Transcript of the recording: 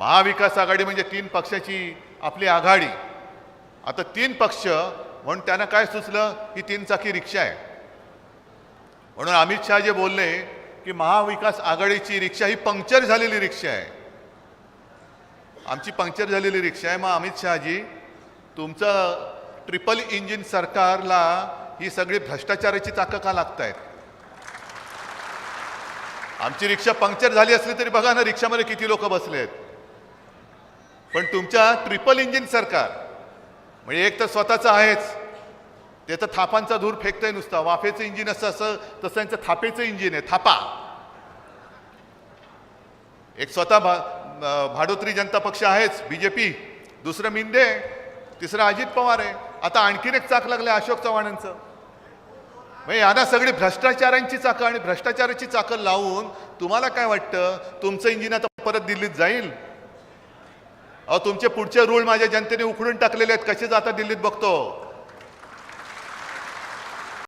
महाविकास आघाडी म्हणजे तीन पक्षाची आपली आघाडी. आता तीन पक्ष म्हणून त्यांना काय सुचलं? ही तीन चाकी रिक्षा आहे. म्हणून अमित शहा जे बोलले की महाविकास आघाडीची रिक्षा ही पंक्चर झालेली रिक्षा आहे. आमची पंक्चर झालेली रिक्षा आहे. मग अमित शहाजी तुमचं ट्रिपल इंजिन सरकारला ही सगळी भ्रष्टाचाराची चाकं का लागत आहेत आमची रिक्षा पंक्चर झाली असली तरी बघा ना रिक्षामध्ये किती लोक बसले आहेत पण तुमच्या ट्रिपल इंजिन सरकार म्हणजे एक तर स्वतःचं आहेच ते तर थापांचा धूर फेकतंय नुसता वाफेचं इंजिन असं असं तसं त्यांचं थापेचं इंजिन आहे थापा. एक स्वतः भा भाडोत्री जनता पक्ष आहेच बीजेपी दुसरं मिंदे तिसरं अजित पवार आहे. आता आणखीन एक चाक लागलं अशोक चव्हाणांचं. म्हणजे यांना सगळी भ्रष्टाचारांची चाकं आणि भ्रष्टाचाराची चाकं लावून तुम्हाला काय वाटतं? तुमचं इंजिन आता परत दिल्लीत जाईल? अहो तुमचे पुढचे रूल माझ्या जनतेने उखडून टाकलेले आहेत. कसे जाता दिल्लीत बघतो?